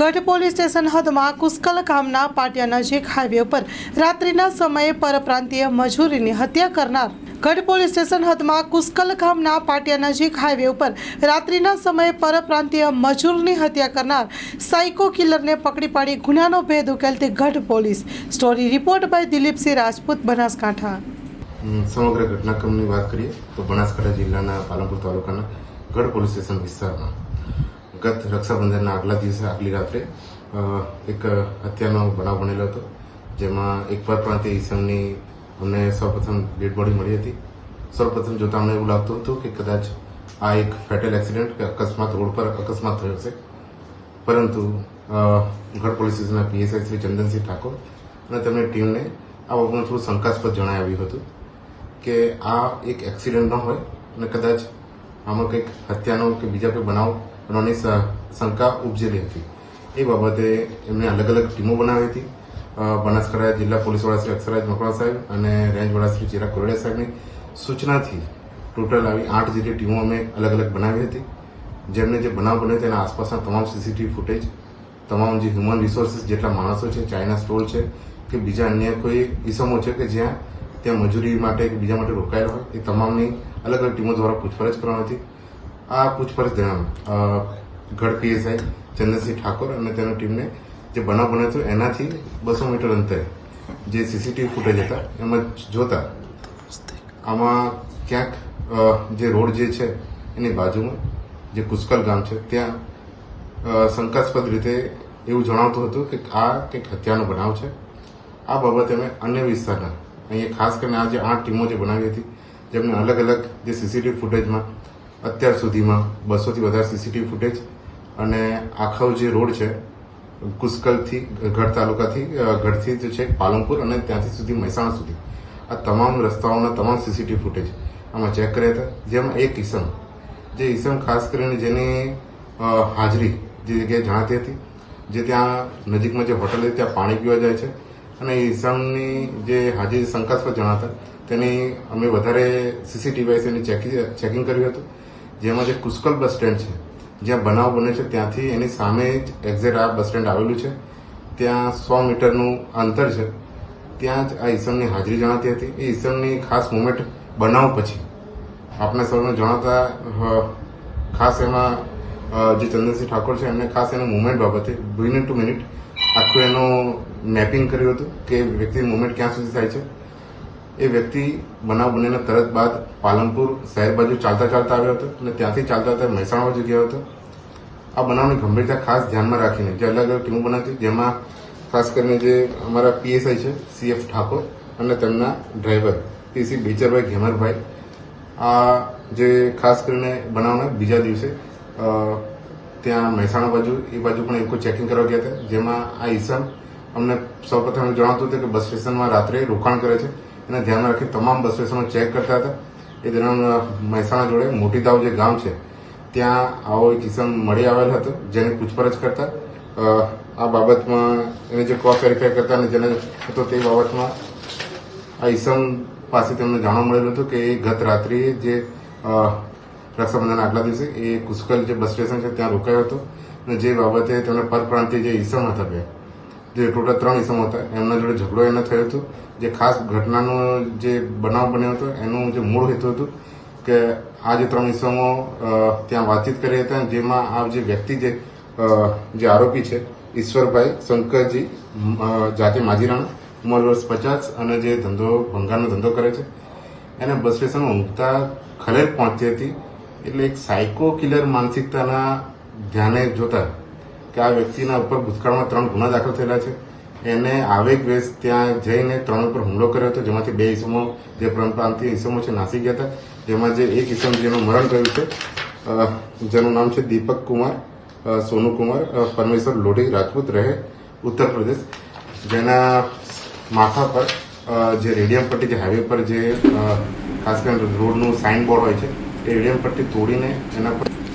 ગઢ police station હદમાં કુસ્કલ ગામના પાટિયા નજીક હાઈવે પર રાત્રિના સમયે પરપ્રાંતીય મજૂરીની હત્યા કરનાર. ગઢ પોલીસ સ્ટેશન હદમાં કુસ્કલ ગામના પાટિયા નજીક હાઈવે ઉપર રાત્રિના સમયે પરપ્રાંતીય મજૂરની હત્યા કરનાર સાયકો કિલરને પકડી પાડી ગુનાનો ભેદ ઉકેલતી Gadh police. Story report by Dilipsinh Rajput, Banaskantha. સમગ્ર ઘટનાક્રમની વાત કરીએ તો બનાસકાંઠા જિલ્લાના પાલનપુર તાલુકાના ગઢ પોલીસ સ્ટેશન વિસ્તારમાં ગત રક્ષાબંધનના આગલા દિવસે, આગલી રાત્રે એક હત્યાનો બનાવ બનેલો હતો, જેમાં એક પરપ્રાંતીય ઈસમની અમને સૌપ્રથમ ડેડ બોડી મળી હતી. સૌપ્રથમ જોતા અમને એવું લાગતું હતું કે કદાચ આ એક ફેટલ એક્સિડન્ટ કે અકસ્માત રોડ પર અકસ્માત થયો છે પરંતુ ગઢ પોલીસ સ્ટેશનના પીએસઆઈ શ્રી ચંદનસિંહ ઠાકોર અને તેમની ટીમને આ બાબતમાં થોડું શંકાસ્પદ જણાવ્યું હતું કે આ એક એક્સિડન્ટ ન હોય અને કદાચ આમાં કંઈક હત્યાનો કે બીજા કોઈ બનાવ બનવાની શંકા ઉપજેલી હતી એ બાબતે એમને અલગ અલગ ટીમો બનાવી હતી બનાસકાંઠા જિલ્લા પોલીસ વડા શ્રી અક્ષરાજ મકવાણા સાહેબ અને રેન્જ વડા શ્રી ચિરાગ કોરડિયા સાહેબની સૂચનાથી ટોટલ આવી આઠ જેટલી ટીમો અમે અલગ અલગ બનાવી હતી જેમને જે બનાવ બન્યો તેના આસપાસના તમામ સીસીટીવી ફૂટેજ તમામ જે હ્યુમન રિસોર્સિસ જેટલા માણસો છે ચાઇના સ્ટોલ છે કે બીજા અન્ય કોઈ ઇસમો છે કે જ્યાં ત્યાં મજૂરી માટે કે બીજા માટે રોકાયેલા હોય એ તમામની અલગ અલગ ટીમો દ્વારા પૂછપરછ કરવાની હતી। આ પૂછપરછ દરમિયાન ગઢ પીએસઆઈ ચંદ્રસિંહ ઠાકોર અને તેની ટીમને જે બનાવ બન્યો હતો, એનાથી બસો મીટર અંતરે જે સીસીટીવી ફૂટેજ હતા, એમાં જોતા આમાં ક્યાંક જે રોડ જે છે, એની બાજુમાં જે કુસ્કલ ગામ છે, ત્યાં શંકાસ્પદ રીતે એવું જણાવતું હતું કે આ કંઈક હત્યાનો બનાવ છે. આ બાબતે અમે અન્ય વિસ્તારના, અહીંયા ખાસ કરીને આ જે આઠ ટીમો જે બનાવી હતી, જેમને અલગ અલગ જે સીસીટીવી ફૂટેજમાં અત્યાર સુધીમાં બસોથી વધારે સીસીટીવી ફૂટેજ અને આખો જે રોડ છે કુસ્કલથી ગઢ તાલુકાથી ગઢથી જે છે, પાલનપુર અને ત્યાંથી સુધી મહેસાણા સુધી. આ તમામ રસ્તાઓના તમામ સીસીટીવી ફૂટેજ આમાં ચેક કર્યા હતા. જેમાં એક ઈસમ, જે ઈસમ ખાસ કરીને જેની હાજરી જે જગ્યાએ જાણતી હતી, જે ત્યાં નજીકમાં જે હોટલ હતી ત્યાં પાણી પીવા જાય છે. અને ઈસમની જે હાજરી શંકાસ્પદ જણાતા, તેની અમે વધારે સીસીટીવી એની ચેકિંગ કર્યું હતું. જેમાં જે કુસ્કલ બસ સ્ટેન્ડ છે, જ્યાં બનાવ બને છે, ત્યાંથી એની સામે જ એક્ઝેક્ટ આ બસ સ્ટેન્ડ આવેલું છે. ત્યાં સો મીટરનું અંતર છે. ત્યાં જ આ ઈસમની હાજરી જણાતી હતી. એ ઈસમની ખાસ મુમેન્ટ બનાવ પછી. આપણે સૌને જણાવતા ખાસ એમાં જે ચંદ્રસિંહ ઠાકોર છે, એમને ખાસ એનું મુમેન્ટ બાબતે મિનિટ ટુ મિનિટ આખું એનું મેપિંગ કર્યું હતું કે વ્યક્તિ મુમેન્ટ ક્યાં સુધી થાય છે. એ વ્યક્તિ બનાવ બનીને તરત બાદ પાલનપુર શહેર બાજુ ચાલતા ચાલતા આવ્યો હતો અને ત્યાંથી ચાલતા ચાલતા મહેસાણા બાજુ ગયો હતો. આ બનાવની ગંભીરતા ખાસ ધ્યાનમાં રાખીને જે અલગ અલગ ટીમો બનાવતી જેમાં ખાસ કરીને જે અમારા પીએસઆઈ છે સીએફ ઠાકોર અને તેમના ડ્રાઈવર પીસી બેચરભાઈ ઘેમરભાઈ. આ જે ખાસ કરીને બનાવના બીજા દિવસે ત્યાં મહેસાણા બાજુ, એ બાજુ પણ એક ચેકિંગ કરવા ગયા હતા, જેમાં આ ઈસમ અમને સૌપ્રથમ જણાવતું હતું કે બસ સ્ટેશનમાં રાત્રે રોકાણ કરે છે. એને ધ્યાનમાં રાખી તમામ બસ સ્ટેશનો ચેક કરતા હતા. એ દરમિયાન મહેસાણા જોડે મોટી દાવ જે ગામ છે, ત્યાં આવો એક મળી આવેલ હતો, જેની પૂછપરછ કરતા. આ બાબતમાં એને જે ક્રોસ વેરીફાઈ કરતા અને જેને હતો તે બાબતમાં આ ઈસમ પાસે તેમને જાણવા મળેલું હતું કે એ ગત રાત્રિએ જે રક્ષાબંધન આગલા દિવસે એ કુશ્કલ જે બસ સ્ટેશન છે ત્યાં રોકાયો હતો. અને જે બાબતે તેમને પરપ્રાંતિય જે ઈસમ હતા બે જે ટોટલ ત્રણ ઇસમો હતા, એમના જોડે ઝઘડો એને થયો હતો. જે ખાસ ઘટનાનો જે બનાવ બન્યો હતો, એનું જે મૂળ હેતુ હતું કે આ જે ત્રણ ઇસમો ત્યાં વાતચીત કરી હતા, જેમાં આ જે વ્યક્તિ જે જે આરોપી છે, ઈશ્વરભાઈ શંકરજી જાતે માજીરાણા, ઉંમર વર્ષ પચાસ અને જે ધંધો, ભંગારનો ધંધો કરે છે. એને બસ સ્ટેશનમાં ઊંઘતા ખલેલ પહોંચતી હતી. એટલે એક સાયકો કિલર માનસિકતાના ધ્યાને જોતા કે આ વ્યક્તિના ઉપર ભૂતકાળમાં ત્રણ ગુના દાખલ થયેલા છે. એને આવેગ વેશ ત્યાં જઈને ત્રણ ઉપર હુમલો કર્યો હતો, જેમાંથી બે ઈસમો, જે પ્રાંતીય ઈસમો છે, નાસી ગયા હતા. જેમાં જે એક ઈસમ જેનું મરણ થયું છે. જેનું નામ છે દીપક કુમાર સોનુકુમાર સોનુ કુમાર પરમેશ્વર લોઢી રાજપૂત રહે ઉત્તર પ્રદેશ જેના માથા પર જે રેડિયમ પટ્ટી જે હાઈવે પર જે ખાસ કરીને રોડનું સાઇન બોર્ડ હોય છે, એ રેડિયમ પટ્ટી તોડીને એના પર